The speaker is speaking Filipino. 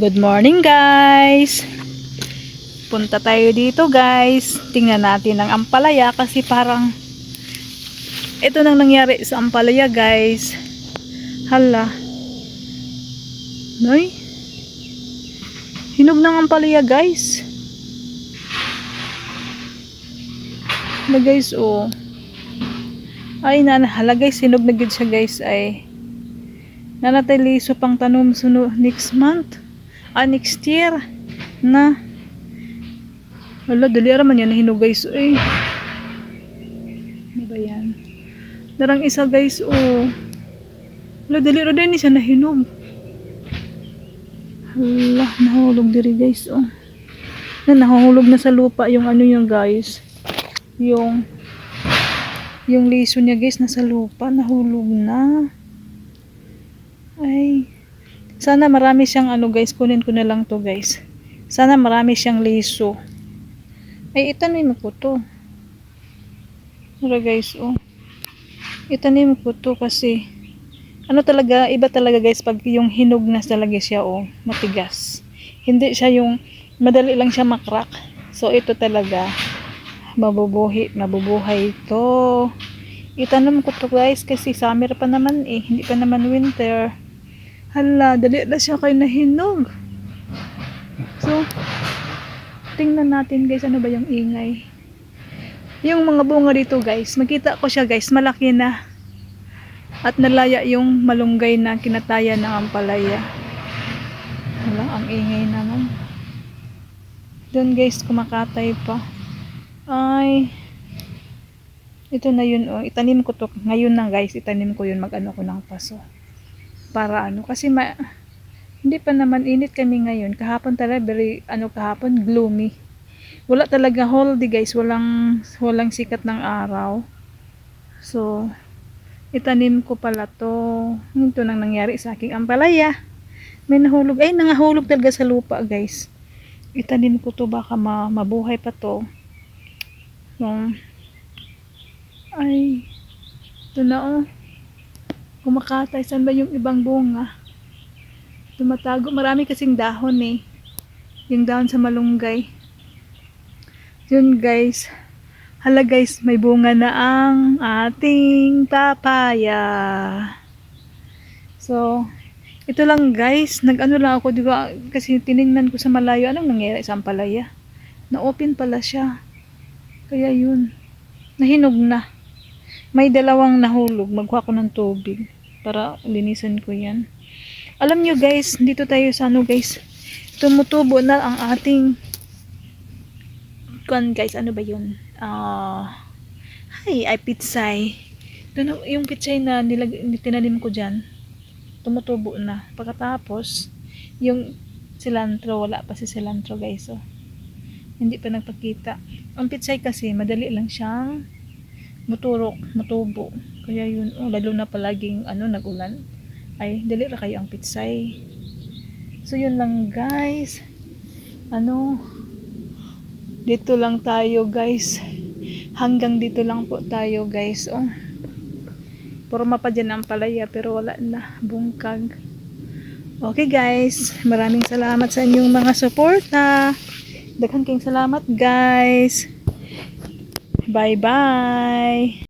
Good morning guys! Punta tayo dito guys. Tingnan natin ang ampalaya kasi parang ito nang nangyari sa ampalaya guys. Hala. Noy. Hinog ng ampalaya guys. Hala guys oh. Ay na hala guys hinog na siya guys ay nanatay liso pang tanom suno next month ah next year na. Wala dali man yan nahinog guys. Ay ano ba yan? Darang isa guys oh. Wala dali din siya nahinog. Hala nahulog diri guys oh. Na nahulog na sa lupa yung ano yung guys. Yung yung liso niya guys nasa lupa nahulog na. Ay, sana marami siyang ano guys, kunin ko na lang to guys. Sana marami siyang liso. Ay, itanim ko to. Mura guys, oh. Itanim ko to kasi, ano talaga, iba talaga guys, pag yung hinog na talaga siya, oh, matigas. Hindi siya yung, madali lang siya makrak. So, ito talaga, mabubuhi, mabubuhay ito. Itanong ko to guys kasi summer pa naman eh, hindi pa naman winter. Hala, dali na siya kayo nahinog. So, tingnan natin guys, ano ba yung ingay. Yung mga bunga dito guys, makita ko siya guys, malaki na. At nalaya yung malunggay na kinataya ng ampalaya. Hala, ang ingay naman. Doon guys, kumakatay pa. Ay, ito na yun, oh. itanim ko to. Ngayon na guys, itanim ko yun, mag-ano ko ng paso para ano kasi ma hindi pa naman init kami ngayon. Kahapon talaga very ano kahapon gloomy. Wala talaga holiday guys walang walang sikat ng araw. So itanim ko pala to. Ito nang nangyari sa aking ampalaya. May nahulog ay nangahulog talaga sa lupa guys. Itanim ko to baka ma mabuhay pa to. So, ay ito na oh kumakatay. Saan ba yung ibang bunga? Tumatago. Marami kasing dahon eh. Yung dahon sa malunggay. Yun guys. Hala guys, may bunga na ang ating papaya. So, ito lang guys. Nag-ano lang ako, di ba? Kasi tiningnan ko sa malayo. Anong nangyari sa ampalaya? Na-open pala siya. Kaya yun. Nahinog na. May dalawang nahulog. Magkuha ko ng tubig para linisan ko yan. Alam nyo guys, dito tayo sa ano guys. Tumutubo na ang ating kan guys, ano ba yun? Ah, uh, ay, ay pitsay. Doon, yung pitsay na nilag, tinanim ko dyan, tumutubo na. Pagkatapos, yung cilantro, wala pa si cilantro guys. Oh. Hindi pa nagpakita. Ang pitsay kasi, madali lang siyang muturok, mutubo. Kaya yun, oh, lalo na palaging ano, nagulan. Ay, dali ra kayo ang pitsay. So yun lang guys. Ano, dito lang tayo guys. Hanggang dito lang po tayo guys. Oh. Purma pa dyan ang palaya pero wala na. Bungkag. Okay guys. Maraming salamat sa inyong mga suporta. Daghan kayong salamat guys. Bye-bye!